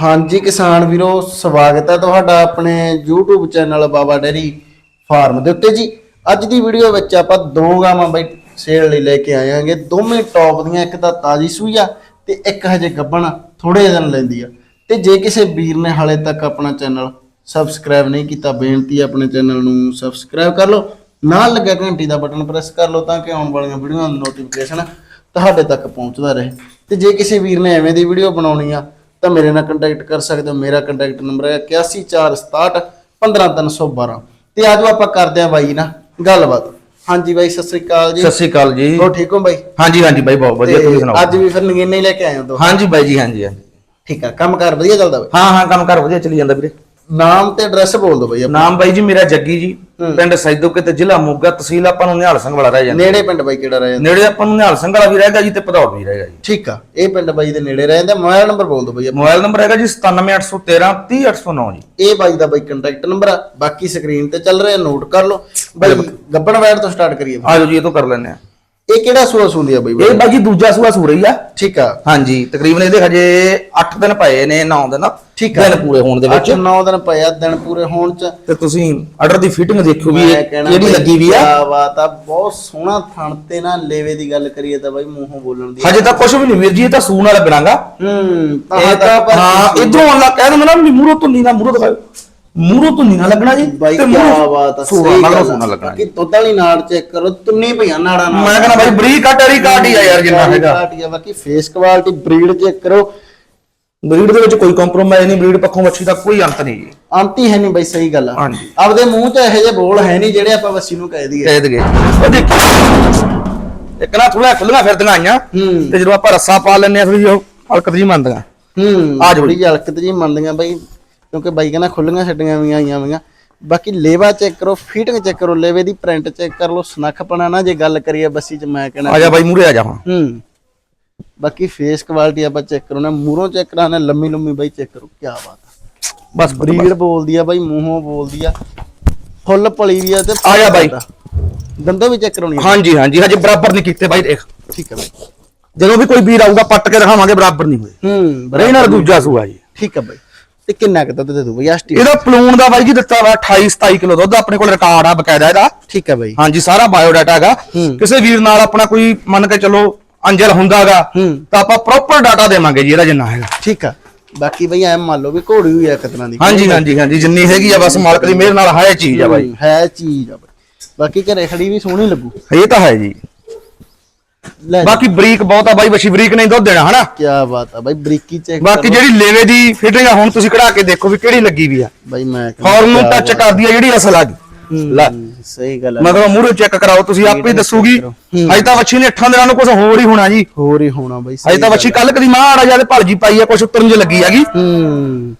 ਹਾਂਜੀ ਕਿਸਾਨ ਵੀਰੋ, ਸਵਾਗਤ ਹੈ ਤੁਹਾਡਾ ਆਪਣੇ YouTube channel Baba dairy farm ਦੇ ਉੱਤੇ ਜੀ। ਅੱਜ ਦੀ ਵੀਡੀਓ ਵਿੱਚ ਆਪਾਂ ਦੋ ਗਾਵਾਂ ਬਈ ਸੇਲ ਲਈ ਲੈ ਕੇ ਆਏ ਆਂਗੇ ਦੋਵੇਂ ਟੌਪ ਦੀਆਂ, ਇੱਕ ਤਾਂ ਤਾਜੀ ਸੂਈ ਆ ਤੇ ਇੱਕ ਹਜੇ ਗੱਬਣ ਥੋੜੇ ਦਿਨ ਲੈਂਦੀ ਆ। ਤੇ ਜੇ ਕਿਸੇ ਵੀਰ ਨੇ ਹਾਲੇ ਤੱਕ ਆਪਣਾ ਚੈਨਲ ਸਬਸਕ੍ਰਾਈਬ ਨਹੀਂ ਕੀਤਾ, ਬੇਨਤੀ ਆਪਣੇ ਚੈਨਲ ਨੂੰ ਸਬਸਕ੍ਰਾਈਬ ਕਰ ਲਓ। ਨਾਲ ਲੱਗਿਆ ਘੰਟੀ ਦਾ ਬਟਨ ਪ੍ਰੈਸ ਕਰ ਲਓ ਤਾਂ ਕਿ ਆਉਣ ਵਾਲੀਆਂ ਵੀਡੀਓਆਂ ਦੀ ਨੋਟੀਫਿਕੇਸ਼ਨ ਤੁਹਾਡੇ ਤੱਕ ਪਹੁੰਚਦਾ ਰਹੇ। ਤੇ ਜੇ ਕਿਸੇ ਵੀਰ ਨੇ ਐਵੇਂ ਦੀ ਵੀਡੀਓ ਬਣਾਉਣੀ ਆ ਤਾਂ ਮੇਰੇ ਨਾਲ ਕੰਟੈਕਟ ਕਰ ਸਕਦੇ ਹੋ। ਮੇਰਾ ਕੰਟੈਕਟ ਨੰਬਰ ਹੈ 814661 15312 ਤੇ ਆਜੋ ਆਪਾਂ ਕਰਦੇ ਆ ਬਾਈ ਨਾ ਗੱਲਬਾਤ। ਹਾਂਜੀ ਬਾਈ ਸਤਿ ਸ੍ਰੀ ਅਕਾਲ ਜੀ। ਸਤਿ ਸ਼੍ਰੀ ਅਕਾਲ ਜੀ। ਹੋ ਠੀਕ ਹੋ ਬਾਈ? ਹਾਂਜੀ ਹਾਂਜੀ ਬਾਈ ਬਹੁਤ ਵਧੀਆ ਤੁਸੀਂ ਸੁਣਾਓ? ਅੱਜ ਵੀ ਫਿਰ ਨਗੀਨੇ ਹੀ ਲੈ ਕੇ ਆਏ ਹੋ ਦੋ। ਹਾਂਜੀ ਬਾਈ ਜੀ ਹਾਂਜੀ ਹਾਂਜੀ। ਠੀਕ ਆ ਕੰਮ ਕਾਰ ਵਧੀਆ ਚੱਲਦਾ ਬਾਈ? ਹਾਂ ਹਾਂ ਕੰਮ ਕਰ ਵਧੀਆ ਚੱਲੀ ਜਾਂਦਾ ਵੀਰੇ। ਨਾਮ ਤੇ ਐਡਰੈਸ ਬੋਲ ਦਿਓ ਬਾਈ ਆਪਣਾ। ਨਾਮ ਬਾਈ ਜੀ ਮੇਰਾ ਜੱਗੀ ਜੀ। ਪਿੰਡ ਸੈਦੋਕੇ ਤੇ ਜ਼ਿਲ੍ਹਾ ਮੋਗਾ ਤਹਿਸੀਲ ਆਪਾਂ ਨੂੰ ਨਿਹਾਲ ਸਿੰਘ ਵਾਲਾ ਰਹਿ ਜਾਂਦਾ। ਨੇੜੇ ਪਿੰਡ ਬਾਈ ਕਿਹੜਾ ਰਹਿ ਜਾਂਦਾ? ਨੇੜੇ ਆਪਾਂ ਨੂੰ ਨਿਹਾਲ ਸਿੰਘ ਵਾਲਾ ਵੀ ਰਹੇਗਾ ਜੀ ਤੇ ਭਦੌੜ ਵੀ ਰਹੇਗਾ ਜੀ। ਠੀਕ ਆ ਇਹ ਪਿੰਡ ਬਾਈ ਦੇ ਨੇੜੇ ਰਹਿ ਜਾਂਦਾ ਮੋਬਾਈਲ ਨੰਬਰ ਬੋਲ ਦਿਓ ਬਾਈ ਆਪਣਾ। ਮੋਬਾਈਲ ਨੰਬਰ ਹੈਗਾ ਜੀ 97813 30809 ਜੀ। ਇਹ ਬਾਈ ਦਾ ਬਾਈ ਕੰਟੈਕਟ ਨੰਬਰ ਆ ਬਾਕੀ ਸਕਰੀਨ ਤੇ ਚੱਲ ਰਿਹਾ ਨੋਟ ਕਰ ਲਓ। ਬਾਈ ਗੱਬਣ ਵੈੜ ਤੋਂ ਸਟਾਰਟ ਕਰੀਏ। ਆਜੋ ਜੀ ਇਹ ਤੋਂ ਕਰ ਲੈਂਦੇ ਆ ਇਹ ਕਿਹੜਾ ਸੂਆ ਸੂੰਦੀ ਆ ਬਾਈ ਇਹ ਬਾਈ ਜੀ ਦੂਜਾ ਸੂਆ ਸੂ ਰਹੀ ਆ। ਠੀਕ ਆ। ਹਾਂਜੀ ਤਕਰੀਬਨ ਇਹਦੇ ਹਜੇ 8 ਦਿਨ ਪਏ ਨੇ 9 ਦਿਨ। ਠੀਕ ਆ। ਦਿਨ ਪੂਰੇ ਹੋਣ ਦੇ ਵਿੱਚ। 8-9 ਦਿਨ ਪਿਆ ਦਿਨ ਪੂਰੇ ਹੋਣ ਚ। ਤੇ ਤੁਸੀਂ ਆਰਡਰ ਦੀ ਫਿਟਿੰਗ ਦੇਖਿਓ ਵੀ ਇਹ ਜਿਹੜੀ ਲੱਗੀ ਵੀ ਆ। ਕਿਆ ਬਾਤ ਆ ਬਹੁਤ ਸੋਹਣਾ ਥਣ ਤੇ ਨਾ ਲੇਵੇ ਦੀ ਗੱਲ ਕਰੀਏ ਤਾਂ ਬਾਈ ਮੂੰਹੋਂ ਬੋਲਣ ਦੀ। ਹਜੇ ਤਾਂ ਕੁਝ ਵੀ ਨਹੀਂ ਵੀਰ ਜੀ ਇਹ ਤਾਂ ਸੂਣ ਵਾਲਾ ਬਣਾਗਾ। ਹੂੰ ਤਾਂ ਹਾਂ ਇਧਰੋਂ ਅੱਲਾ ਕਹਿ ਦਿੰਦਾ ਨਾ ਮੂਰੋ ਧੁੰਨੀ ਨਾ ਮੂਰੋ ਦਿਖਾਓ ਮੂਰੋ ਧੁੰਨੀ ਨਾ ਲੱਗਣਾ ਜੀ ਬਾਈ ਕੀ ਮੂਹਰੋਂ ਬਾਤ ਆ ਸਹੀ ਮਗਰੋਂ ਗੱਲ। ਲੱਗਣਾ ਦੁੱਧ ਵਾਲੀ ਨਾੜ ਚੈੱਕ ਕਰੋ ਤੁੰਨੀ ਪਈਆਂ ਨਾੜਾਂ ਨਾਲ। ਮੈਂ ਕਹਿੰਦਾ ਬਾਈ ਬਰੀਕ ਆ ਟਰੀ ਕਾਟ ਹੀ ਆ ਯਾਰ ਜਿੰਨਾ ਹੈਗਾ। ਘਾਟੀ ਆ, ਬਾਕੀ ਫੇਸ ਕੁਆਲਿਟੀ ਬਰੀਡ ਚੈੱਕ ਕਰੋ। ਬਰੀਡ ਦੇ ਵਿੱਚ ਕੋਈ ਕੰਪਰੋਮਾਈਜ਼ ਨਹੀਂ ਬਰੀਡ ਪੱਖੋਂ ਵੱਛੀ ਦਾ ਕੋਈ ਅੰਤ ਨਹੀਂ ਜੀ। ਅੰਤੀ ਹੈ ਨਹੀਂ ਬਾਈ ਸਹੀ ਗੱਲ ਆ। ਹਾਂਜੀ। ਆਪਦੇ ਮੂੰਹ 'ਚ ਇਹੋ ਜਿਹੇ ਬੋਲ ਹੈ ਨਹੀਂ ਜਿਹੜੇ ਆਪਾਂ ਵੱਸੀ ਨੂੰ ਕਹਿ ਦਈਏ। ਕਹਿ ਦਗੇ ਉਹ ਦੇਖੋ ਇੱਕ ਨਾ ਥੋੜਾ ਖੁੱਲੀਆਂ ਫਿਰਦੀਆਂ ਆਈਆਂ ਹੂੰ। ਤੇ ਜਦੋਂ ਆਪਾਂ ਰੱਸਾ ਪਾ ਲੈਂਦੇ ਆ ਥੋੜੀ ਜਿਹੀ ਹਲਕਤ ਜੀ ਮੰਨਦੀਆਂ। ਹੂੰ ਆ। ਜੋੜੀ ਹਲਕਤ ਜੀ ਮੰਨਦੀਆਂ ਬਾਈ। ਕਿਉਂਕਿ ਬਾਈ ਕਹਿੰਦਾ ਖੁੱਲੀਆਂ ਛੱਡੀਆਂ ਵੀ ਆਈਆਂ ਵੀਆਂ ਬਾਕੀ ਲੇਵਾ ਚੈੱਕ ਕਰੋ ਫਿਟਿੰਗ ਚੈੱਕ ਕਰੋ ਲੇਵੇ ਦੀ ਪ੍ਰਿੰਟ ਚੈੱਕ ਕਰ ਲਓ ਸਨੱਖਪਣਾ ਨਾ ਜੇ ਗੱਲ ਕਰੀਏ ਬੱਸੀ 'ਚ ਮੈਂ ਕਹਿਣਾ। ਆ ਜਾ ਬਾਈ ਮੂਰੇ ਆ ਜਾ ਹੁਣ। ਹੂੰ। ਬਾਕੀ ਫੇਸ ਕੁਆਲਿਟੀ ਆਪਾਂ ਚੈੱਕ ਕਰੋ ਨਾ ਮੂਹਰੋਂ ਚੈੱਕ ਕਰਾਣਾ ਲੰਮੀ ਲੰਮੀ ਬਾਈ ਚੈੱਕ ਕਰੋ ਕੀ ਬਾਤ ਆ। ਬਸ ਬਰੀਡ ਬੋਲਦੀ ਆ ਬਾਈ ਮੂੰਹੋਂ ਬੋਲਦੀ ਆ। ਫੁੱਲ ਪਲੀ ਦੀ ਆ ਤੇ ਆ ਜਾ ਬਾਈ। ਦੰਦੋਂ ਵੀ ਚੈੱਕ ਕਰਾਉਣੀ ਆ। ਹਾਂਜੀ ਹਾਂਜੀ ਹਜੇ ਬਰਾਬਰ ਨਹੀਂ ਕੀਤੇ ਬਾਈ ਦੇਖ। ਠੀਕ ਹੈ ਬਾਈ। ਜਦੋਂ ਵੀ ਕੋਈ ਵੀਰ ਆਊਗਾ ਪੱਟ ਕੇ ਦਿਖਾਵਾਂਗੇ ਬਰਾਬਰ ਨਹੀਂ ਹੋਏ। ਹੂੰ ਰਹੀ ਨਾਲ ਦੂਜਾ ਸੂਆ ਜੀ। ਠੀਕ ਹੈ ਬਾਈ। ਤੇ ਕਿੰਨਾ ਕੁ ਦੁੱਧ ਦੇ ਦੂ ਬਾਈ ਆਸਟੀ ਇਹਦਾ ਪਲੂਣ ਦਾ ਬਾਈ ਜੀ ਦਿੱਤਾ ਵਾ 28 27 ਕਿਲੋ ਦੁੱਧ ਆਪਣੇ ਕੋਲ ਰਿਕਾਰਡ ਆ ਬਕਾਇਦਾ ਇਹਦਾ। ਠੀਕ ਹੈ ਬਾਈ। ਹਾਂਜੀ ਸਾਰਾ ਬਾਇਓ ਡਾਟਾ ਹੈਗਾ। ਹੂੰ। ਕਿਸੇ ਵੀਰ ਨਾਲ ਆਪਣਾ ਕੋਈ ਮੰਨ ਕੇ ਚੱਲੋ ਅੰਜਲ ਹੁੰਦਾਗਾ ਹੂੰ। ਤਾਂ ਆਪਾਂ ਪ੍ਰੋਪਰ ਡਾਟਾ ਦੇਵਾਂਗੇ ਜੀ ਇਹਦਾ ਜਿੰਨਾ ਹੈਗਾ। ਠੀਕ ਆ। ਬਾਕੀ ਬਈ ਐ ਮੰਨ ਲਓ ਵੀ ਘੋੜੀ ਹੋਈ ਆ ਇੱਕ ਤਰ੍ਹਾਂ ਦੀ। ਹਾਂਜੀ ਹਾਂਜੀ ਹਾਂਜੀ ਜਿੰਨੀ ਹੈਗੀ ਆ ਬਸ ਮਾਲਕ ਦੀ ਮਿਹਰ ਨਾਲ ਹੈ ਚੀਜ਼ ਆ ਬਾਈ। ਹੂੰ, ਹੈ ਚੀਜ਼ ਆ ਬਾਈ। ਬਾਕੀ ਘਰੇ ਖੜੀ ਵੀ ਸੋਹਣੀ ਲੱਗੂ। ਇਹ ਤਾਂ ਹੈ ਜੀ। ਲੈ ਬਾਕੀ ਬਰੀਕ ਬਹੁਤ ਆ ਬਾਈ ਵਸ਼ੀ ਬਰੀਕ ਨਹੀਂ ਦੁੱਧ ਦੇਣਾ ਹਨਾ? ਕੀ ਬਾਤ ਆ ਬਾਈ ਬਰੀਕੀ ਚੈੱਕ ਬਾਕੀ ਜਿਹੜੀ ਲੇਵੇ ਦੀ ਫਿਟਿੰਗ ਆ ਹੁਣ ਤੁਸੀਂ ਕਢਾ ਕੇ ਦੇਖੋ ਵੀ ਕਿਹੜੀ ਲੱਗੀ ਵੀ ਆ। ਬਾਈ ਮੈਂ ਫੌਰਨ ਨੂੰ ਟੱਚ। ਕਰਦੀ ਆ ਜਿਹੜੀ ਅਸਲ ਆ ਗਈ ਲੈ। ਸਹੀ ਗੱਲ ਆ। ਮਗਰੋਂ ਮੂਹਰੇ ਚੈੱਕ ਕਰਾਓ ਤੁਸੀਂ ਆਪੇ ਹੀ ਦੱਸੂਗੀ। ਅਜੇ ਤਾਂ ਵੱਛੀ ਨੇ 8 ਦਿਨਾਂ ਨੂੰ ਕੁਝ ਹੋਰ ਹੀ ਹੋਣਾ ਜੀ। ਹੋਰ ਹੀ ਹੋਣਾ ਬਾਈ ਅਜੇ ਤਾਂ ਵੱਛੀ ਕੱਲ ਕਦੀ ਮਾਂ ਆੜਾ ਜਾਂਦੇ ਭਲਜੀ ਪਾਈ ਆ ਕੁਝ ਉਤਰਨ ਜੇ ਲੱਗੀ ਹੈਗੀ ਹੂੰ।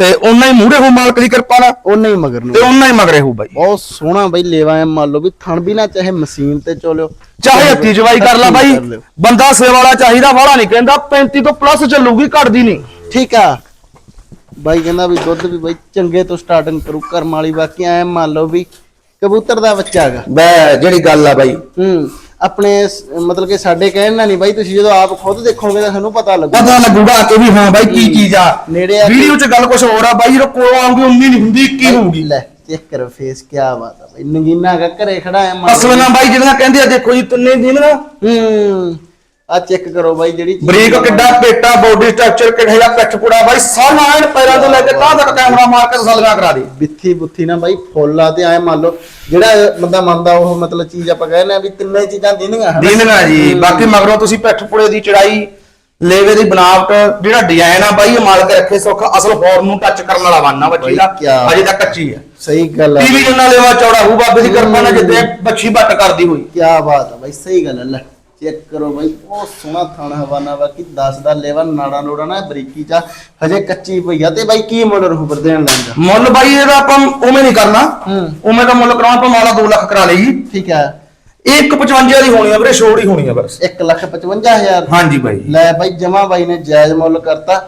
ਤੇ ਉਹਨਾਂ ਹੀ ਮੂਹਰੇ ਹੋ ਮਾਲਕ ਦੀ ਕਿਰਪਾ ਨਾਲ? ਉਹ ਨਹੀਂ ਮਗਰ ਨੂੰ। ਤੇ ਉਹਨਾਂ ਹੀ ਮਗਰੇ ਹੋ ਬਾਈ। ਬਹੁਤ ਸੋਹਣਾ ਬਾਈ ਲੇਵਾ ਐ ਮੰਨ ਲਓ ਵੀ ਥਣ ਵੀ ਨਾ ਚਾਹੇ ਮਸ਼ੀਨ ਤੇ ਚੋਲਿਓ। ਚਾਹੇ ਹੱਥੀ ਜਵਾਈ ਕਰ ਲੈ ਬਾਈ। ਬੰਦਾ ਸੇ ਵਾਲਾ ਚਾਹੀਦਾ ਵਾਲਾ ਨਹੀਂ ਕਹਿੰਦਾ 35 ਤੋਂ ਪਲੱਸ ਚੱਲੂਗੀ ਘਟਦੀ ਨਹੀਂ ਠੀਕ ਆ। ਬਾਈ ਕਹਿੰਦਾ ਵੀ ਦੁੱਧ ਵੀ ਬਾਈ ਚੰਗੇ ਤੋਂ ਸਟਾਰਟਿੰਗ ਕਰੂ ਕਰਮ ਵਾਲੀ ਬਾਕੀ ਐ ਮੰਨ ਲਓ ਵੀ ਕਬੂਤਰ ਦਾ ਬੱਚਾ ਹੈਗਾ। ਬੈ ਜਿਹੜੀ ਗੱਲ ਆ ਬਾਈ। ਹੂੰ। ਆਪਣੇ ਸ- ਮਤਲਬ ਕਿ ਸਾਡੇ ਕਹਿਣ ਨਾਲ ਨਹੀਂ ਬਾਈ ਤੁਸੀਂ ਜਦੋਂ ਆਪ ਖੁਦ ਦੇਖੋਗੇ ਤਾਂ ਤੁਹਾਨੂੰ ਪਤਾ ਲੱਗੂ। ਪਤਾ ਲੱਗੂਗਾ ਕਿ ਵੀ ਹਾਂ ਬਾਈ ਕੀ ਚੀਜ਼ ਆ। ਨੇੜੇ ਆ ਕੇ- ਵੀਡੀਓ 'ਚ ਗੱਲ ਕੁਝ ਹੋਰ ਆ ਬਾਈ ਜਦੋਂ ਕੋਲ ਆਉਂਗੀ ਉਨੀ ਨਹੀਂ ਹੁੰਦੀ ਕੀ ਹੋਊਗੀ। ਲੈ ਚੈੱਕ ਕਰੋ ਫੇਸ ਕੀ ਬਾਤ ਆ ਬਾਈ। ਨਗੀਨਾ ਹੈਗਾ ਘਰੇ ਖੜਾ ਅਸਲ ਨਾਲ ਬਾਈ। ਜਿਹੜੀਆਂ ਕਹਿੰਦੇ ਆ ਦੇਖੋ ਜੀ ਤਿੰਨੇ ਦਿਨ ਨਾ ਹੂੰ। ਆ ਚੈੱਕ ਕਰੋ ਬਾਈ ਜਿਹੜੀ ਚੀਜ਼ ਬਰੀਕ ਕਿੱਡਾ ਪੇਟਾ ਬੋਡੀ ਸਟਰਕਚਰ ਕਿਹੜਾ ਜਿਹਾ ਪਿੱਠ ਪੁੜਾ ਬਾਈ ਸਾਰਾ ਐਨ ਪੈਰਾਂ ਤੋਂ ਲੈ ਕੇ ਤਾਂ ਤੱਕ ਕੈਮਰਾ ਮਾਰ ਕੇ ਤਸੱਲੀਆਂ ਕਰਾ ਦੇ। ਬਿੱਥੀ ਬੁੱਥੀ ਨਾ ਬਾਈ ਫੁੱਲ ਆ ਤੇ ਐ ਮੰਨ ਲਓ ਜਿਹੜਾ ਬੰਦਾ ਮੰਨਦਾ ਉਹ ਮਤਲਬ ਚੀਜ਼ ਆਪਾਂ ਕਹਿੰਦੇ ਆ ਵੀ ਤਿੰਨੇ ਚੀਜ਼ਾਂ ਦੇਣੀਆਂ ਹਨਾ। ਦੀਨਗਾ ਜੀ ਬਾਕੀ ਮਗਰੋਂ ਤੁਸੀਂ ਪਿੱਠ ਪੁੜੇ ਦੀ ਚੜਾਈ ਲੇਵੇ ਦੀ ਬਣਾਵਟ ਜਿਹੜਾ ਡਿਜ਼ਾਈਨ ਆ ਬਾਈ ਇਹ ਮਾਲਕ ਰੱਖੇ ਸੁੱਖ ਅਸਲ ਫਾਰਮ ਨੂੰ ਟੱਚ ਕਰਨ ਵਾਲਾ ਬਣਨਾ ਬੱਚੀ ਦਾ ਬਾਈ ਕਿਆ ਅਜੇ ਤੱਕ ਕੱਚੀ ਆ। ਸਹੀ ਗੱਲ ਆ ਟੀਵੀ ਜਿੰਨਾ ਲੇਵਾ ਚੌੜਾ ਹੋਊ ਬਾਬੇ ਦੀ ਕਿਰਪਾ ਨਾਲ ਜਿੱਦੇ ਬੱਚੀ ਬੱਟ ਕਰਦੀ ਹੋਈ। ਕੀ ਬਾਤ ਆ ਬਾਈ ਸਹੀ ਗੱਲ ਆ ਲੈ। ਚੈੱਕ ਕਰੋ ਬਾਈ ਬਹੁਤ ਸੋਹਣਾ ਥਾਣਾ ਹਵਾਨਾ ਬਾਕੀ 10 ਦਾ ਲੈਵਲ ਨਾੜਾ ਨੋੜਾ ਨਾ ਬਰੀਕੀ ਚ ਹਜੇ ਕੱਚੀ ਪਈ ਆ ਤੇ ਬਾਈ ਕੀ ਮੁੱਲ ਰਹੂ ਪਰ ਦੇਣ ਲੈਂਦਾ ਮੁੱਲ ਬਾਈ ਇਹਦਾ ਆਪਾਂ ਉਵੇਂ ਨਹੀਂ ਕਰਨਾ। ਹੂੰ। ਉਵੇਂ ਦਾ ਮੁੱਲ ਕਰਾਉਣਾ ਆਪਾਂ ਮਾਲਾ 2 ਲੱਖ ਕਰਾ ਲਈ ਠੀਕ ਆ। ਇਹ 155 ਦੀ ਹੋਣੀ ਆ ਵੀਰੇ ਛੋੜ ਹੀ ਹੋਣੀ ਆ ਬਸ। 1 ਲੱਖ 55000 ਹਾਂਜੀ ਬਾਈ। ਲੈ ਬਾਈ ਜਮਾ ਬਾਈ ਨੇ ਜਾਇਜ਼ ਮੁੱਲ ਕਰਤਾ।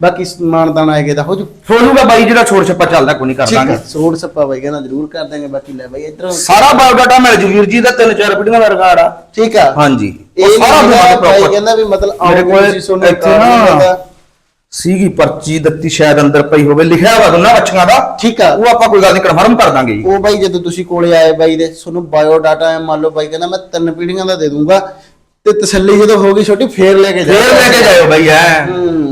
ਬਾਕੀ ਮਾਨਦਾਨ ਆਏਗੇ ਤਾਂ ਹੋ ਜੂ। ਫੋਲੂਗਾ ਬਾਈ ਜਿਹੜਾ ਛੋੜ ਛੱਪਾ ਚੱਲਦਾ ਕੋਈ ਨਹੀਂ ਕਰ ਠੀਕ ਦਾਂਗੇ। ਹੈ ਸੋੜ ਸੱਪਾ ਬਾਈ ਕਹਿੰਦਾ ਜ਼ਰੂਰ ਕਰ ਦਾਂਗੇ ਬਾਕੀ ਲੈ ਬਾਈ ਇਧਰੋਂ ਸਾਰਾ ਬਾਇਓਡਾਟਾ ਮਿਲ ਜੂ ਵੀਰ ਜੀ ਦਾ ਤਿੰਨ ਚਾਰ ਪੀੜੀਆਂ ਦਾ ਰਿਕਾਰਡ ਆ। ਠੀਕ ਆ। ਹਾਂਜੀ। ਇਹ ਸਾਰਾ ਸਾਰਾ ਬਿਮਾਰ ਬਾਈ ਪ੍ਰੋਪਰ ਕਹਿੰਦਾ ਵੀ ਮਤਲਬ ਮੇਰੇ ਕੋਲ ਇੱਥੇ ਨਾ ਸੀਗੀ ਪਰਚੀ ਦਿੱਤੀ ਸ਼ਾਇਦ ਅੰਦਰ ਪਈ ਹੋਵੇ ਲਿਖਿਆ ਹੋਇਆ ਦੋਨਾਂ ਬੱਚੀਆਂ ਦਾ। ਠੀਕ ਆ। ਉਹ ਆਪਾਂ ਕੋਈ ਗੱਲ ਨਹੀਂ ਕਨਫਰਮ ਕਰ ਦਾਂਗੇ ਜੀ। ਉਹ ਬਾਈ ਜਦੋਂ ਤੁਸੀਂ ਕੋਲੇ ਆਏ ਬਾਈ ਦੇ ਤੁਹਾਨੂੰ ਬਾਇਓ ਡਾਟਾ ਐ ਮੰਨ ਲਓ ਬਾਈ ਕਹਿੰਦਾ ਮੈਂ ਤਿੰਨ ਪੀੜ੍ਹੀਆਂ ਦਾ ਦੇ ਦੂੰਗਾ ਤੇ ਤਸੱਲੀ ਜਦੋਂ ਹੋ ਗਈ ਛੋਟੀ ਫੇਰ ਲੈ ਕੇ ਫੇਰ ਲੈ ਕੇ ਜਾਇਓ ਬਾਈ ਐ। ਹੂੰ।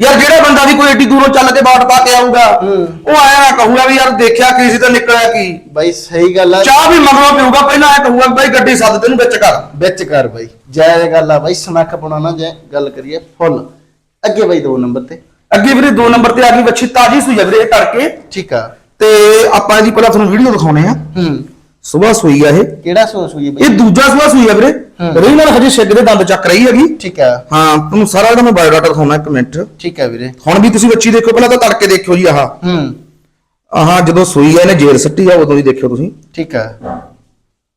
ਯਾਰ ਜਿਹੜਾ ਬੰਦਾ ਵੀ ਕੋਈ ਏਡੀ ਦੂਰੋਂ ਚੱਲ ਕੇ ਬਾਟ ਪਾ ਕੇ ਆਊਗਾ ਉਹ ਆਇਆ ਨਾ ਕਹੂਗਾ ਵੀ ਯਾਰ ਦੇਖਿਆ ਕੀ ਸੀ ਤੇ ਨਿਕਲਿਆ ਕੀ। ਬਾਈ ਸਹੀ ਗੱਲ ਆ। ਚਾਹ ਵੀ ਮਗਰੋਂ ਪੀਊਗਾ ਪਹਿਲਾਂ ਐ ਕਹੂਗਾ ਬਾਈ ਗੱਡੀ ਸੱਦ ਤੈਨੂੰ ਵਿੱਚ ਕਰ। ਵਿੱਚ ਕਰ ਬਾਈ ਜਾਇਜ਼ ਗੱਲ ਆ ਬਾਈ ਸਨੱਖ ਨਾ ਜੇ ਗੱਲ ਕਰੀਏ ਫੁੱਲ। ਅੱਗੇ ਬਾਈ ਦੋ ਨੰਬਰ ਤੇ। ਅੱਗੇ ਵੀਰੇ 2 ਨੰਬਰ ਤੇ ਆ ਗਈ ਬੱਚੀ ਤਾਜੀ ਸੂਈ ਆ ਵੀਰੇ ਇਹ ਤੜਕੇ। ਠੀਕ ਆ। ਤੇ ਆਪਾਂ ਜੀ ਪਹਿਲਾਂ ਤੁਹਾਨੂੰ ਵੀਡੀਓ ਦਿਖਾਉਣੇ ਆ। ਹੂੰ। ਸਵੇਰ ਸੂਈ ਆ ਇਹ। ਕਿਹੜਾ ਸੋਸ ਹੋਈ ਇਹ ਬਾਈ? ਦੂਜਾ ਸੂਆ ਸੂਈ ਆ ਵੀਰੇ। ਹੂੰ। ਰਹੀ ਨਾਲ ਹਜੇ ਛਿੱਗ ਦੇ ਦੰਦ ਚੱਕ ਰਹੀ ਹੈਗੀ। ਠੀਕ ਆ ਹਾਂ ਤੁਹਾਨੂੰ ਸਾਰਾ ਇਹਦਾ ਮੈਂ ਬਾਇਓਡਾਟਾ ਦਿਖਾਉਣਾ ਇੱਕ ਮਿੰਟ। ਠੀਕ ਆ ਵੀਰੇ। ਹੁਣ ਵੀ ਤੁਸੀਂ ਬੱਚੀ ਦੇਖੋ ਪਹਿਲਾਂ ਤਾਂ ਤੜਕੇ ਦੇਖਿਓ ਜੀ ਆਹ। ਹੂੰ। ਆਹ ਜਦੋਂ ਸੂਈ ਆ ਇਹਨੇ ਜੇਰ ਸੱਟੀ ਆ ਉਦੋਂ ਦੀ ਦੇਖਿਓ ਤੁਸੀਂ। ਠੀਕ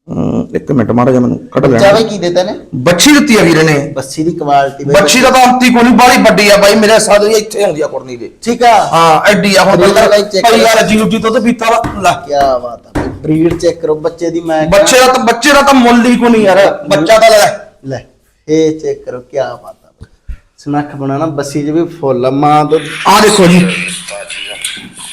ਅਮ, ਇੱਕ ਮਿੰਟ ਮਾਰਾ ਜਾ ਮੈਨੂੰ ਕੱਢ ਬੱਚਾ ਲੈਣਾ ਬਾਈ ਕੀ ਦਿੱਤਾ ਨੇ ਬੱਚੀ ਦਿੱਤੀ ਆ ਵੀਰੇ ਨੇ। ਬੱਸੀ ਦੀ ਕੁਆਲਿਟੀ ਬੱਚੀ ਦਾ ਤਾਂ ਅੰਤੀ ਕੋਲੀ ਬਾਲੀ ਵੱਡੀ ਆ ਬਾਈ ਮੇਰੇ ਸਾਦੇ ਇੱਥੇ ਹੁੰਦੀ ਆ ਕੁੜਨੀ ਦੇ। ਠੀਕ ਆ। ਹਾਂ ਐਡੀ ਆ ਹੁਣ ਭਾਈ। ਯਾਰ ਜੀ ਉੱਜੀ ਤੋਂ ਤੇ ਪੀਤਾ ਵਾ। ਲੈ। ਕੀ ਬਾਤ ਆ। ਬਰੀਡ ਚੈੱਕ ਕਰੋ ਬੱਚੇ ਦੀ ਮੈਂ ਬੱਚੇ ਦਾ ਤਾਂ ਬੱਚੇ ਦਾ ਤਾਂ ਮੁੱਲ ਹੀ ਕੋਈ ਨਹੀਂ ਯਾਰ ਬੱਚਾ ਤਾਂ ਲੈ ਲੈ। ਇਹ ਚੈੱਕ ਕਰੋ ਕੀ ਬਾਤ ਆ। ਸਨੱਖ ਬਣਾਣਾ ਬੱਸੀ ਚ ਵੀ ਫੁੱਲ ਆ ਮਾਂ ਤੋਂ ਆ ਦੇਖੋ ਜੀ।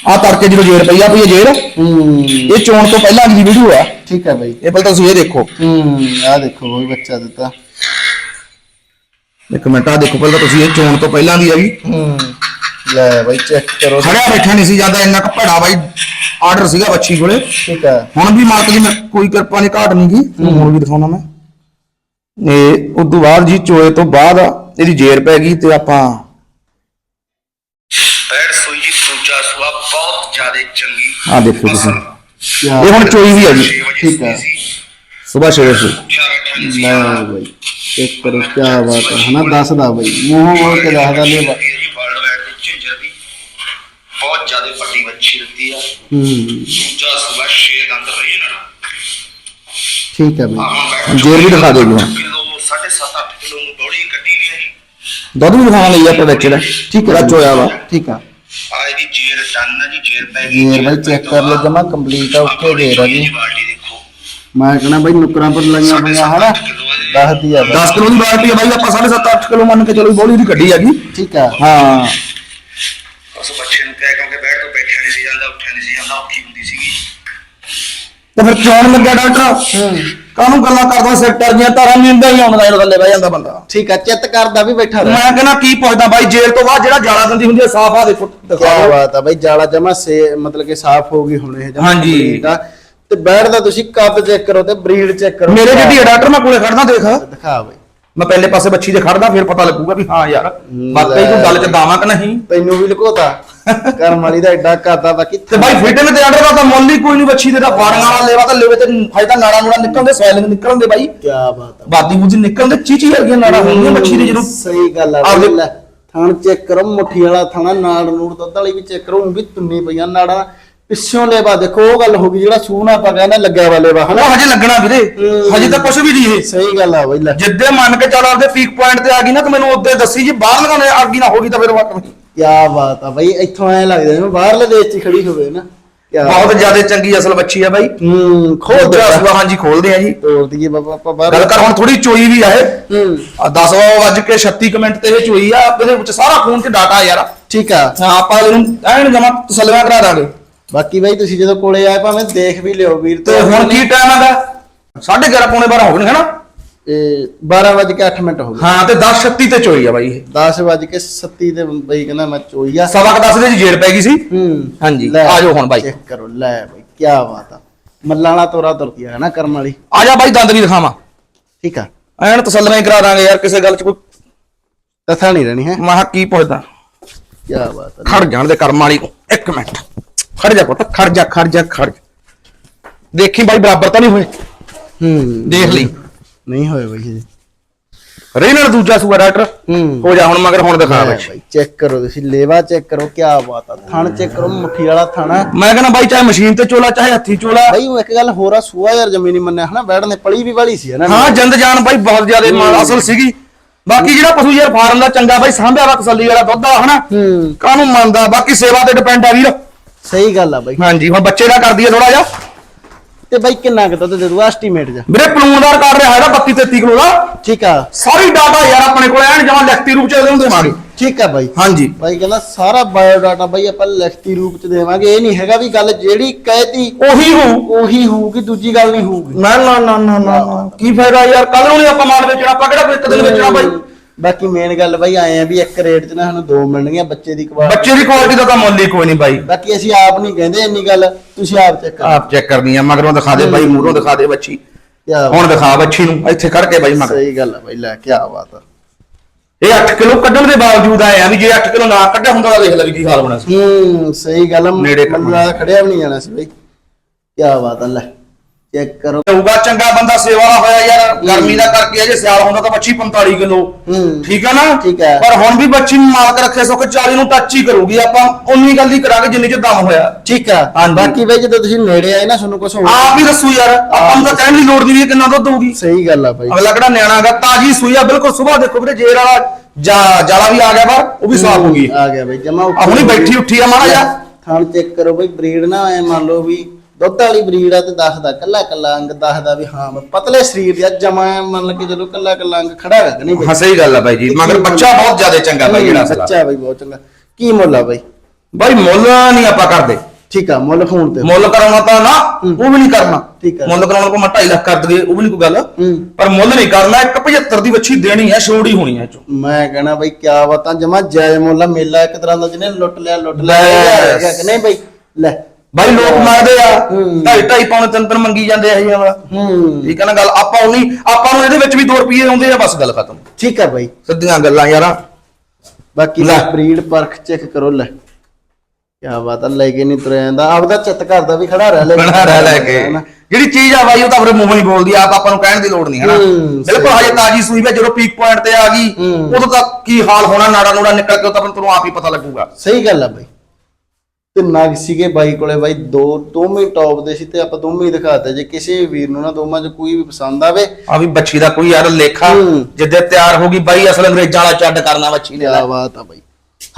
ਆ ਤੜਕੇ ਜਦੋਂ ਜੇਰ ਪਈ ਆ ਪਈ ਜੇਰ ਹੂੰ। ਇਹ ਚੋਣ ਤੋਂ ਪਹਿਲਾਂ ਦੀ ਵੀਡੀਓ ਆ। ਠੀਕ ਆ ਬਾਈ। ਇਹ ਪਹਿਲਾਂ ਤੁਸੀਂ ਇਹ ਦੇਖੋ। ਹੂੰ ਆ ਦੇਖੋ ਵੀ ਬੱਚਾ ਦਿੱਤਾ। ਇੱਕ ਮਿੰਟ ਆ ਦੇਖੋ ਪਹਿਲਾਂ ਤੁਸੀਂ ਇਹ ਚੋਣ ਤੋਂ ਪਹਿਲਾਂ ਦੀ ਆ ਜੀ। ਹੂੰ। ਲੈ ਬਾਈ ਚੈੱਕ ਕਰੋ। ਖੜਿਆ ਬੈਠਾ ਨਹੀਂ ਸੀ ਜਾਂਦਾ ਇੰਨਾ ਕੁ ਭੜਾ ਬਾਈ। ਆਰਡਰ ਸੀਗਾ ਬੱਚੀ ਕੋਲੇ। ਠੀਕ ਆ ਹੁਣ ਵੀ ਮਾਲਕ ਦੀ ਮੈਂ ਕੋਈ ਕਿਰਪਾ ਨਹੀਂ ਘਾਟ ਨਹੀਂ ਗਈ ਹੁਣ ਵੀ ਦਿਖਾਉਣਾ ਮੈਂ। ਇਹ ਉਸ ਤੋਂ ਬਾਅਦ ਜੀ ਚੋਏ ਤੋਂ ਬਾਅਦ ਇਹਦੀ ਜੇਰ ਪੈ ਗਈ ਤੇ ਆਪਾਂ ਬੈਡ ਸੂਈ ਜੀ ਦੂਜਾ ਸੂਆ ਬਹੁਤ ਜ਼ਿਆਦਾ ਚੰਗੀ। ਆ ਦੇਖੋ ਤੁਸੀਂ। ਇਹ ਹੁਣ ਚੋਈ ਵੀ ਆ ਜੀ। ਠੀਕ ਆ ਸਵੇਰ ਛੇ ਵਜੇ ਲੈ ਬਾਈ। ਚੈੱਕ ਕਰੋ ਕੀ ਬਾਤ ਆ ਹਨਾ ਦੱਸਦਾ ਬਾਈ। ਮੂੰਹ ਮੋੜ ਕੇ ਦੱਸਦਾ ਲੈ ਬਾ- ਵਰਲਡ ਵੈਡ ਦੇ ਝਿੰਜਰ ਦੀ ਬਹੁਤ ਜ਼ਿਆਦਾ ਵੱਡੀ ਵੱਛੀ ਦਿੱਤੀ ਆ ਹੂੰ ਦੂਜਾ ਸੂਆ ਛੇ ਦੰਦ ਰਹੀ ਨਾ। ਠੀਕ ਆ ਆਹ ਬਾਈ ਜੇਰ ਵੀ ਦਿਖਾ ਦਿਓ ਜੀ। ਕਿਲੋ 7.5 8 ਕਿਲੋ ਨੂੰ ਬੋੜੀ ਕੱਢੀ ਵੀ ਹੈ ਦੁੱਧ ਵੀ ਦਿਖਾਉਣ ਲਈ ਆਪਾਂ ਵਿੱਚ ਦਾ ਠੀਕ ਹੈ ਚੋਇਆ ਵਾ। ਠੀਕ ਆ। ਆ ਇਹਦੀ ਜੇਰ ਡਨ ਆ ਜੀ ਜੇਰ ਪੈ ਗਈ। ਜੇਰ ਬਾਈ ਚੈੱਕ ਕਰ ਲਓ ਜਮਾ ਕੰਪਲੀਟ ਆ ਓਕੇ ਜੇਰ ਆ ਜੀ। ਬਾਲਟੀ ਦੇਖੋ। ਮੈਂ ਕਹਣਾ ਬਾਈ ਨੁਕਰਾਂ ਪਰ ਲਾਈਆਂ ਹੋਈਆਂ ਹਨਾ। ਦੱਸਦੀ ਆ ਬਾਈ 10 ਕਿਲੋ ਦੀ ਬਾਲਟੀ ਆ ਬਾਈ ਆਪਾਂ 7.5 8 ਕਿਲੋ ਮੰਨ ਕੇ ਚਲੋ ਬੋਲੀ ਦੀ ਕੱਢੀ ਹੈਗੀ ਠੀਕ ਆ। ਹਾਂ। ਉਸ ਬੱਚੇ ਨੂੰ ਕਹਿ ਕਿਉਂਕਿ ਬੈਠ ਤੋਂ ਬੈਠਿਆ ਨਹੀਂ ਸੀ ਜਾਂਦਾ ਉੱਠਿਆ ਨਹੀਂ ਸੀ ਜਾਂਦਾ ਔਖੀ ਹੁੰਦੀ ਸੀਗੀ। ਤੇ ਫਿਰ ਚੋਣ ਲੱਗਿਆ ਡਾਕਟਰ? ਹੂੰ। ਕਾਹਨੂੰ ਗੱਲਾਂ ਕਰਦਾ ਸੈਕਟਰ ਦੀਆਂ ਤਾਰਾਂ ਨੀਂਦਾਂ ਹੀ ਆਉਂਦਾ ਇਹਨੂੰ ਥੱਲੇ ਬਹਿ ਜਾਂਦਾ ਬੰਦਾ? ਠੀਕ ਆ ਚਿੱਤ ਕਰਦਾ ਵੀ ਬੈਠਾ ਰਹਿ। ਮੈਂ ਕਹਿੰਦਾ ਕੀ ਪੁੱਛਦਾ ਬਾਈ ਜੇਲ੍ਹ ਤੋਂ ਬਾਅਦ ਜਿਹੜਾ ਜਾਲਾ ਦੰਦੀ ਹੁੰਦੀ ਹੈ ਸਾਫ਼ ਆ ਦੇਖੋ ਕੀ ਦਿਖਾਓ ਬਾਤ ਆ ਬਾਈ ਜਾਲਾ ਜਮਾ ਸੇ ਮਤਲਬ ਕਿ ਸਾਫ਼ ਹੋ ਗਈ ਹੁਣ ਇਹ ਜਮਾਂ ਹਾਂਜੀ। ਆ। ਤੇ ਬੈਠਦਾ ਤੁਸੀਂ ਕੱਦ ਚੈੱਕ ਕਰੋ ਤੇ ਬਰੀਡ ਚੈੱਕ ਕਰੋ। ਮੇਰੇ ਜਿਹੜੀ ਡਾਕਟਰ ਮੈਂ ਕੋਲੇ ਖੜਨਾ ਦੇਖ। ਦਿਖਾ ਬਾਈ। ਮੈਂ ਪਹਿਲੇ ਪਾਸੇ ਬੱਚੀ ਦੇ ਖੜਦਾ ਫਿਰ ਪਤਾ ਲੱਗੂਗਾ ਵੀ ਹਾਂ ਯਾਰ ਵਾਕਈ ਕੋਈ ਗੱਲ ਚ ਦਾਵਾਂ ਕਿ ਨਹੀਂ? ਤੈਨੂੰ ਵੀ ਲੁਕੋਤਾ। ਕਰਮ ਵਾਲੀ ਦਾ ਐਡਾ ਕਰਦਾ ਬਾਕੀ ਤੇ ਬਾਈ ਫਿਟਿੰਗ ਤੇ ਆਰਡਰ ਦਾ ਤਾਂ ਮੁੱਲ ਹੀ ਕੋਈ ਨਹੀਂ ਬੱਚੀ ਦੇ ਤਾਂ ਵਾੜਾਂ ਵਾਲਾ ਲੈਵਾ ਤਾਂ ਲੈਵੇ ਤੇ ਤਾਂ ਨਾੜਾ ਨੂੜਾ ਨਿਕਲਦੇ ਸਵੈਲਿੰਗ ਨਿਕਲਦੇ ਬਾਈ। ਕੀ ਬਾਤ ਆ। ਬਾਦੀ ਬੂਦੀ ਨਿਕਲਦੇ ਚੀਚੀ ਵਰਗੀਆਂ ਨਾੜਾਂ ਹੋਣਗੀਆਂ ਬੱਚੀ ਦੇ ਜਦੋਂ। ਸਹੀ ਗੱਲ ਆ ਥਣ ਚੈੱਕ ਕਰੋ ਮੁੱਠੀ ਵਾਲਾ ਥਣਾ ਨਾੜ ਨੂੜ ਦੁੱਧ ਵਾਲੀ ਵੀ ਚੈੱਕ ਕਰੋ ਵੀ ਤੁੰਨੀ ਪਈਆਂ ਨਾੜਾਂ। ਪਿੱਛੋਂ ਲੈਵਾ ਦੇਖੋ ਉਹ ਗੱਲ ਹੋ ਗਈ ਜਿਹੜਾ ਸੂਨਾ ਆਪਾਂ ਕਹਿੰਦੇ ਲੱਗਿਆ ਵਾ ਲੈਵਾ ਹਨਾ ਉਹ ਹਜੇ ਲੱਗਣਾ ਵੀਰੇ। ਹਜੇ ਤਾਂ ਕੁਝ ਵੀ ਨਹੀਂ ਇਹ। ਸਹੀ ਗੱਲ ਆ ਬਾਈ ਲੈ। ਜਿੱਦੇ ਮੰਨ ਕੇ ਚੱਲ ਆਪਦੇ ਪੀਕ ਪੁਆਇੰਟ ਤੇ ਆ ਗਈ ਨਾ ਤੇ ਮੈਨੂੰ ਉੱਤੇ ਦੱਸੀ ਜੀ ਬਾਹਰ ਲਗਾਉਣੇ ਆ ਗਈ ਨਾ ਹੋ ਗਈ ਤਾਂ ਫਿਰ ਵਾਕਈ ਕੀ ਬਾਤ ਆ ਬਾਈ ਇੱਥੋਂ ਐ ਲੱਗਦਾ ਜਿਵੇਂ ਬਾਹਰਲੇ ਦੇਸ਼ 'ਚ ਖੜੀ ਹੋਵੇ ਨਾ। ਬਹੁਤ ਜ਼ਿਆਦਾ ਚੰਗੀ ਅਸਲ ਬੱਚੀ ਆ ਬਾਈ। ਹੂੰ ਖੋਦ ਸੁਆ ਹਾਂਜੀ ਖੋਲਦੇ ਆ ਜੀ। ਤੋੜ ਦਈਏ ਬਾਬਾ ਆਪਾਂ ਬਾਹਰ ਗੱਲ ਕਰ ਹੁਣ ਥੋੜੀ ਚੋਈ ਵੀ ਆ ਇਹ। ਹੂੰ। ਆ 10 ਵੱਜ ਕੇ 36 ਕੁ ਮਿੰਟ ਤੇ ਇਹ ਚੋਈ ਆ ਇਹਦੇ ਵਿੱਚ ਸਾਰਾ ਖੂਨ ਤੇ ਡਾਟਾ ਯਾਰ। ਠੀਕ ਆ। ਹਾਂ ਆਪਾਂ ਇਹਨੂੰ ਐਨ ਜਮਾ ਤਸੱਲੀਆਂ ਕਰਾ ਦਾਂਗੇ। ਬਾਕੀ ਬਾਈ ਤੁਸੀਂ ਜਦੋਂ ਕੋਲੇ ਆਏ ਭਾਵੇਂ ਦੇਖ ਵੀ ਲਿਓ ਵੀਰ ਤੇ ਹੁਣ ਕੀ ਟਾਈਮ ਹੈਗਾ 11:30 ਪੌਣੇ 12 ਹੋ ਗਏ ਹਨਾ? ਇਹ 12 ਵਜੇ ਕੇ 8 ਮਿੰਟ ਹੋ ਗਏ। ਹਾਂ ਤੇ 10:36 ਤੇ ਚੋਈ ਆ ਬਾਈ ਇਹ। 10 ਵਜੇ ਕੇ 37 ਤੇ ਬਈ ਕਹਿੰਦਾ ਮੈਂ ਚੋਈ ਆ। ਸਵਾ ਕੁ 10 ਦੇ ਜੇੜ ਪੈ ਗਈ ਸੀ। ਹੂੰ। ਹਾਂਜੀ, ਆ ਜਾਓ ਹੁਣ ਬਾਈ। ਚੈੱਕ ਕਰੋ ਲੈ ਬਾਈ ਕੀ ਬਾਤ ਆ। ਮੱਲਾਂ ਵਾਲਾ ਤੋਰਾ ਤੁਰਦੀ ਆ ਨਾ ਕਰਮ ਵਾਲੀ? ਆ ਜਾ ਬਾਈ ਦੰਦ ਵੀ ਦਿਖਾਵਾਂ। ਠੀਕ ਆ। ਐਨ ਤਸੱਲੀਆਂ ਕਰਾ ਦਾਂਗੇ ਯਾਰ ਕਿਸੇ ਗੱਲ 'ਚ ਕੋਈ ਤਥਾ ਨਹੀਂ ਰਹਿਣੀ ਹੈ? ਮਾਹ ਕੀ ਪੁੱਛਦਾ? ਕੀ ਬਾਤ ਆ। ਖੜ ਜਾਣ ਦੇ ਕਰਮ ਵਾਲੀ ਇੱਕ ਮਿੰਟ। ਖੜ ਜਾ ਪੁੱਤ ਖੜ ਜਾ ਖੜ ਜਾ ਖੜ ਜਾ। ਦੇਖੀ ਬਾਈ ਬਰਾਬਰ ਤਾਂ ਨਹੀਂ ਹੋਏ? ਹੂੰ। ਦੇਖ ਲਈ। ਨਹੀਂ ਹੋਏ ਬਾਈ ਜੀ ਰੇਨਰ ਦੂਜਾ ਸੂਆ ਡਾਕਟਰ? ਹੂੰ। ਹੋ ਜਾ ਹੁਣ ਮਗਰ ਹੁਣ ਦਿਖਾ ਲੈ ਬਾਈ ਚੈੱਕ ਕਰੋ ਤੁਸੀਂ ਲੇਵਾ ਚੈੱਕ ਕਰੋ ਕੀ ਬਾਤ ਆ। ਥਣ ਚੈੱਕ ਕਰੋ ਮੁੱਠੀ ਵਾਲਾ ਥਣਾ ਮੈਂ ਕਹਿੰਦਾ ਬਾਈ ਚਾਹੇ ਮਸ਼ੀਨ ਤੇ ਚੋਲਾ ਚਾਹੇ ਹੱਥੀ ਚੋਲਾ। ਬਾਈ ਉਹ ਇੱਕ ਗੱਲ ਹੋਰ ਆ ਸੂਆ ਯਾਰ ਜ਼ਮੀਨੀ ਮੰਨਿਆ ਹਨਾ? ਬੈਠ ਨੇ ਪਲੀ ਵੀ ਵਾਲੀ ਸੀ ਹਨਾ? ਹਾਂ ਜਿੰਦ ਜਾਨ ਬਾਈ ਬਹੁਤ ਜ਼ਿਆਦਾ ਮਾਲ ਅਸਲ ਸੀਗੀ। ਬਾਕੀ ਜਿਹੜਾ ਪਸ਼ੂ ਯਾਰ ਫਾਰਮ ਦਾ ਚੰਗਾ ਬਾਈ ਸਾਂਭਿਆ ਵਾ ਤਸੱਲੀ ਵਾਲਾ ਦੁੱਧ ਆ ਹਨਾ? ਹੂੰ। ਕਾਹਨੂੰ ਮੰਨਦਾ? ਬਾਕੀ ਸੇਵਾ ਤੇ ਡਿਪੈਂਡ ਆ ਵੀਰ। ਸਹੀ ਗੱਲ ਆ ਬਾਈ। ਹਾਂਜੀ ਹੁਣ ਬੱਚੇ ਦਾ ਕਰਦੀ ਆ ਥੋੜਾ ਜਿਹਾ। ਤੇ ਬਾਈ ਕਿੰਨਾ ਕੁ ਦੁੱਧ ਦੇ ਦੂ ਐਸਟੀਮੇਟ ਜਾ ਵੀਰੇ ਪਲੂਨਦਾਰ ਕਰ ਰਿਹਾ ਹੈਗਾ 32 33 ਕਿਲੋ ਦਾ। ਠੀਕ ਆ। ਸਾਰੀ ਡਾਟਾ ਯਾਰ ਆਪਣੇ ਕੋਲ ਐਨ ਜਮਾ ਲਿਖਤੀ ਰੂਪ ਚ ਉਹਨੂੰ ਦੇਵਾਂਗੇ। ਠੀਕ ਹੈ ਬਾਈ। ਹਾਂਜੀ। ਬਾਈ ਕਹਿੰਦਾ ਸਾਰਾ ਬਾਇਓ ਡਾਟਾ ਬਾਈ ਆਪਾਂ ਲਿਖਤੀ ਰੂਪ ਚ ਦੇਵਾਂਗੇ। ਇਹ ਨਹੀਂ ਹੈਗਾ ਵੀ ਗੱਲ ਜਿਹੜੀ ਕਹਿਤੀ ਉਹੀ ਹੋਊ। ਉਹੀ ਹੋਊਗੀ ਦੂਜੀ ਗੱਲ ਨਹੀਂ ਹੋਊਗੀ। ਨਾ ਨਾ ਨਾ ਨਾ। ਕੀ ਫਾਇਦਾ ਯਾਰ ਕੱਲ ਨੂੰ ਨਹੀਂ ਆਪਾਂ ਮਾਲ ਵੇਚਣਾ ਆਪਾਂ ਕਿਹੜਾ ਇੱਕ ਦਿਨ ਵੇਚਣਾ ਬਾਈ। ਬਾਕੀ ਮੇਨ ਗੱਲ ਬਾਈ ਆਏ ਆ ਵੀ ਇੱਕ ਰੇਟ 'ਚ ਨਾ ਸਾਨੂੰ ਦੋ ਮਿਲਣਗੀਆਂ ਬੱਚੇ ਦੀ ਕੁਆਲਿਟੀ ਬੱਚੇ ਦੀ ਕੁਆਲਿਟੀ ਦਾ ਤਾਂ ਮੁੱਲ ਹੀ ਕੋਈ ਨਹੀਂ ਬਾਈ। ਬਾਕੀ ਅਸੀਂ ਆਪ ਨਹੀਂ ਕਹਿੰਦੇ ਇੰਨੀ ਗੱਲ ਤੁਸੀਂ ਆਪ ਚੈੱਕ ਕਰੋ। ਆਪ ਚੈੱਕ ਕਰਨੀ ਆ ਮਗਰੋਂ ਦਿਖਾ ਦੇ ਬਾਈ ਮੂਹਰੋਂ ਦਿਖਾ ਦੇ ਬੱਚੀ। ਕਿਆ ਹੁਣ ਦਿਖਾ ਬੱਚੀ ਨੂੰ ਇੱਥੇ ਖੜ ਕੇ ਬਾਈ ਮਗਰ। ਸਹੀ ਗੱਲ ਹੈ ਬਾਈ ਲੈ ਕੇ ਆ ਬਾਤ ਆ। ਇਹ 8 ਕਿਲੋ ਕੱਢਣ ਦੇ ਬਾਵਜੂਦ ਆਏ ਆ ਵੀ ਜੇ 8 ਕਿਲੋ ਨਾ ਕੱਢਿਆ ਹੁੰਦਾ ਤਾਂ ਦੇਖ ਲੈ ਵੀ ਕੀ ਹਾਲ ਹੋਣਾ ਸੀ। ਹੂੰ ਸਹੀ ਗੱਲ ਆ, ਨੇੜੇ। ਮੈਨੂੰ ਲੱਗਦਾ ਖੜਿਆ ਵੀ ਨਹੀਂ ਜਾਣਾ ਸੀ ਬਾਈ। ਕੀ ਬਾਤ ਆ ਲੈ। ਚੈੱਕ ਕਰੋ। ਹੋਊਗਾ ਚੰਗਾ ਬੰਦਾ ਸੇਵਾ ਵਾਲਾ ਹੋਇਆ ਯਾਰ ਗਰਮੀ ਦਾ ਕਰਕੇ ਅਜੇ ਸਿਆਲ ਹੁੰਦਾ ਤਾਂ ਬੱਚੀ 45 ਕਿਲੋ। ਹੂੰ। ਠੀਕ ਹੈ ਨਾ? ਠੀਕ ਹੈ। ਪਰ ਹੁਣ ਵੀ ਬੱਚੀ ਨੂੰ ਮਾਲਕ ਰੱਖੇ ਸੋ ਕਿ 40 ਨੂੰ ਟੱਚ ਹੀ ਕਰੂਗੀ। ਆਪਾਂ ਉਨੀ ਗੱਲ ਹੀ ਕਰਾਂਗੇ ਜਿੰਨੀ ਚ ਦਮ ਹੋਇਆ। ਠੀਕ ਆ। ਹਾਂਜੀ। ਬਾਕੀ ਬਾਈ ਜਦੋਂ ਤੁਸੀਂ ਨੇੜੇ ਆਏ ਨਾ ਤੁਹਾਨੂੰ ਕੁਝ ਹੋਰ ਆਪ ਹੀ ਦੱਸੂ ਯਾਰ। ਆਪਾਂ ਨੂੰ ਤਾਂ ਕਹਿਣ ਦੀ ਲੋੜ ਨਹੀਂ ਵੀ ਇਹ ਕਿੰਨਾ ਦੁੱਧ ਦਊਗੀ। ਸਹੀ ਗੱਲ ਆ ਬਾਈ। ਅਗਲਾ ਕਿਹੜਾ ਨਿਆਣਾ ਹੈਗਾ ਤਾਜੀ ਸੂਈ ਆ ਬਿਲਕੁਲ ਸਵੇਰ ਦੇਖੋ ਵੀਰੇ ਜੇਰ ਵਾਲਾ ਜਾ- ਜਾਲਾ ਵੀ ਆ ਗਿਆ ਬਾਹਰ ਉਹ ਵੀ ਸਾਫ਼ ਹੋ ਗਈ। ਆ ਗਿਆ ਬਾਈ ਜਮਾ ਆ ਹੁਣੀ ਬੈਠੀ ਉੱਠੀ ਆ ਮਾੜਾ ਜਿਹਾ। ਥਣ ਚੈੱਕ ਕਰੋ ਬਾਈ ਬਰੀਡ ਨਾ ਐ ਮੰਨ ਲਓ ਵੀ ਦੁੱਧ ਵਾਲੀ ਬਰੀਡ ਆ ਤੇ ਦੱਸਦਾ ਕੱਲਾ ਕੱਲਾ ਅੰਗ ਦੱਸਦਾ ਵੀ ਹਾਂ ਬਈ ਪਤਲੇ ਸਰੀਰ ਦਾ ਜਮਾ ਮੰਨ ਕੇ ਜਦੋਂ ਕੱਲਾ ਕੱਲਾ ਅੰਗ ਖੜਾ ਹੈਗਾ ਨਹੀਂ ਬਾਈ ਹਾਂ ਸਹੀ ਗੱਲ ਆ ਬਾਈ ਜੀ ਮਗਰ ਬੱਚਾ ਬਹੁਤ ਜ਼ਿਆਦਾ ਚੰਗਾ ਬਾਈ ਜਿਹੜਾ ਅਸਲਾ ਬੱਚਾ ਬਾਈ ਬਹੁਤ ਚੰਗਾ ਕੀ ਮੁੱਲ ਆ ਬਾਈ ਬਾਈ ਮੁੱਲ ਨਹੀਂ ਆਪਾਂ ਕਰਦੇ ਠੀਕ ਆ ਮੁੱਲ ਫੋਨ ਤੇ ਮੁੱਲ ਕਰਾਉਣਾ ਤਾਂ ਨਾ ਉਹ ਵੀ ਨਹੀਂ ਕਰਨਾ ਠੀਕ ਆ। ਮੁੱਲ ਕਰਾਉਣਾ ਕੋ ਮੈਂ 2.5 ਲੱਖ ਕਰ ਦਈਏ ਉਹ ਵੀ ਨਹੀਂ ਕੋਈ ਗੱਲ। ਪਰ ਮੁੱਲ ਨਹੀਂ ਕਰਨਾ 175 ਦੀ ਵੱਛੀ ਦੇਣੀ ਹੈ ਛੋੜੀ ਹੋਣੀ ਹੈ ਚੋਂ ਮੈਂ ਕਹਣਾ ਬਈ ਕਿਆ ਬਾਤਾਂ ਜਮਾ ਜਾਇਜ਼ ਮੁੱਲ ਮੇਲਾ ਇੱਕ ਤਰ੍ਹਾਂ ਦਾ ਜਿਹਨੇ ਲੁੱਟ ਲਿਆ ਲੁੱਟ ਲਿਆ ਕਿ ਨਹੀਂ ਬਈ ਲੈ ਬਾਈ ਲੋਕ ਮੰਗਦੇ ਆ। ਹੂੰ। 2.5 2.5 ਪੌਣੇ ਤਿੰਨ ਤਿੰਨ ਮੰਗੀ ਜਾਂਦੇ ਆ ਇਹ ਹੂੰ। ਠੀਕ ਹੈ ਨਾ ਗੱਲ? ਆਪਾਂ ਉਨੀ ਆਪਾਂ ਨੂੰ ਇਹਦੇ ਵਿੱਚ ਵੀ 2 ਰੁਪਏ ਆਉਂਦੇ ਆ ਬਸ ਗੱਲ ਖਤਮ। ਠੀਕ ਆ ਬਾਈ। ਸਿੱਧੀਆਂ ਗੱਲਾਂ ਯਾਰਾਂ। ਬਾਕੀ ਲੈ। ਬਰੀਡ ਪਰਖ ਚੈੱਕ ਕਰੋ ਲੈ। ਕਿਆ ਬਾਤ ਆ ਲੈ ਕੇ ਨਹੀਂ ਤੁਰਿਆ ਜਾਂਦਾ। ਆਪਦਾ ਚਿੱਤ ਕਰਦਾ ਵੀ ਖੜਾ ਰਹਿ ਲੈ। ਬਣਾ ਰਹਿ ਲੈ ਕੇ। ਹਨਾ। ਜਿਹੜੀ ਚੀਜ਼ ਆ ਬਾਈ ਉਹ ਤਾਂ ਫਿਰ ਮੂੰਹ ਨਹੀਂ ਬੋਲਦੀ। ਆਪ ਆਪਾਂ ਨੂੰ ਕਹਿਣ ਦੀ ਲੋੜ ਨਹੀਂ ਹੈ ਨਾ ਹੂੰ, ਬਿਲਕੁਲ ਹਜੇ ਤਾਜੀ ਸੂਈ ਵੇ ਜਦੋਂ ਪੀਕ ਪੁਆਇੰਟ ਤੇ ਆ ਗਈ ਹੂੰ। ਉਦੋਂ ਤੱਕ ਕੀ ਹਾਲ ਹੋਣਾ ਨਾੜਾ ਨੂੜਾ ਨਿਕਲ ਕੇ ਉਹ ਤਾਂ ਫਿਰ ਤੁਹਾਨੂੰ ਆਪ ਹੀ ਪਤਾ ਲੱਗੂਗਾ। ਸਹੀ ਗੱਲ ਆ ਬਾਈ। ਤੇ ਨਗ ਸੀਗੇ ਬਾਈ ਕੋਲੇ ਬਾਈ ਦੋ ਦੋਵੇਂ ਟੌਪ ਦੇ ਸੀ ਤੇ ਆਪਾਂ ਦੋਵੇਂ ਹੀ ਦਿਖਾਤੇ। ਜੇ ਕਿਸੇ ਵੀਰ ਨੂੰ ਨਾ ਦੋਵਾਂ ਚ ਕੋਈ ਵੀ ਪਸੰਦ ਆਵੇ। ਆ ਵੀ ਬੱਚੀ ਦਾ ਕੋਈ ਯਾਰ ਲੇਖਾ। ਜਿੱਦੇ ਤਿਆਰ ਹੋ ਗਈ ਬਾਈ ਅਸਲ ਅੰਗਰੇਜ਼ਾਂ ਵਾਲਾ ਚੱਡ ਕਰਨਾ ਬੱਚੀ ਨੇ। ਕਿਆ ਬਾਤ ਆ ਬਾਈ।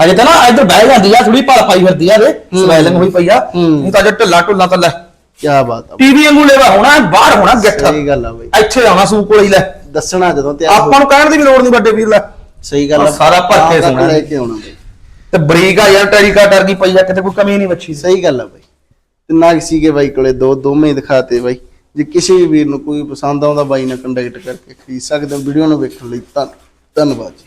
ਹਜੇ ਤਾਂ ਨਾ ਇੱਧਰ ਬਹਿ ਜਾਂਦੀ ਆ ਥੋੜੀ ਭਲ ਪਾਈ ਫਿਰਦੀ ਆ ਵੇ ਸਵੈਲਿੰਗ ਹੋਈ ਪਈ ਆ। ਨਹੀਂ ਤਾਂ ਜੇ ਢਿੱਲਾ ਢੁੱਲਾ ਤਾਂ ਲੈ। ਕਿਆ ਬਾਤ ਆ ਟੀਵੀ ਵਾਂਗੂ ਲੈਵਾ ਹੋਣਾ ਬਾਹਰ ਹੋਣਾ ਗਿੱਠ। ਸਹੀ ਗੱਲ ਆ ਬਾਈ। ਇੱਥੇ ਆਉਣਾ ਸੂ ਕੋਲ ਹੀ ਲੈ। ਦੱਸਣਾ ਜਦੋਂ ਤਿਆਰ ਆਪਾਂ ਨੂੰ ਕਹਿਣ ਦੀ ਵੀ ਲੋੜ ਨਹੀਂ ਵੱਡੇ ਵੀਰ ਲੈ। ਸਹੀ ਗੱਲ ਆਹ ਸਾਰਾ ਭਰ ਕੇ ਸੋਹਣਾ। ਲੈ ਕੇ ਆਉਣਾ ਬਾਈ। ਤੇ ਬਰੀਕ ਆ ਯਾਰ ਟੈਰੀਕਾ ਟਰਗੀ ਪਈ ਆ, ਕਿਤੇ ਕੋਈ ਕਮੀ ਨਹੀਂ ਬੱਚੀ ਸਹੀ ਗੱਲ ਆ ਬਾਈ। ਤੇ ਨਾ ਨਗ ਸੀਗੇ ਬਾਈ ਕੋਲੇ ਦੋ, ਦੋਵੇਂ ਦਿਖਾਤੇ ਬਾਈ। ਜੇ ਕਿਸੇ ਵੀ ਵੀਰ ਨੂੰ ਕੋਈ ਪਸੰਦ ਆਉਂਦਾ, ਬਾਈ ਨਾਲ ਕੰਟੈਕਟ ਕਰਕੇ ਖਰੀਦ ਸਕਦੇ ਹੋ, ਵੀਡੀਓ ਨੂੰ ਵੇਖਣ ਲਈ ਧੰਨ- ਧੰਨਵਾਦ ਜੀ।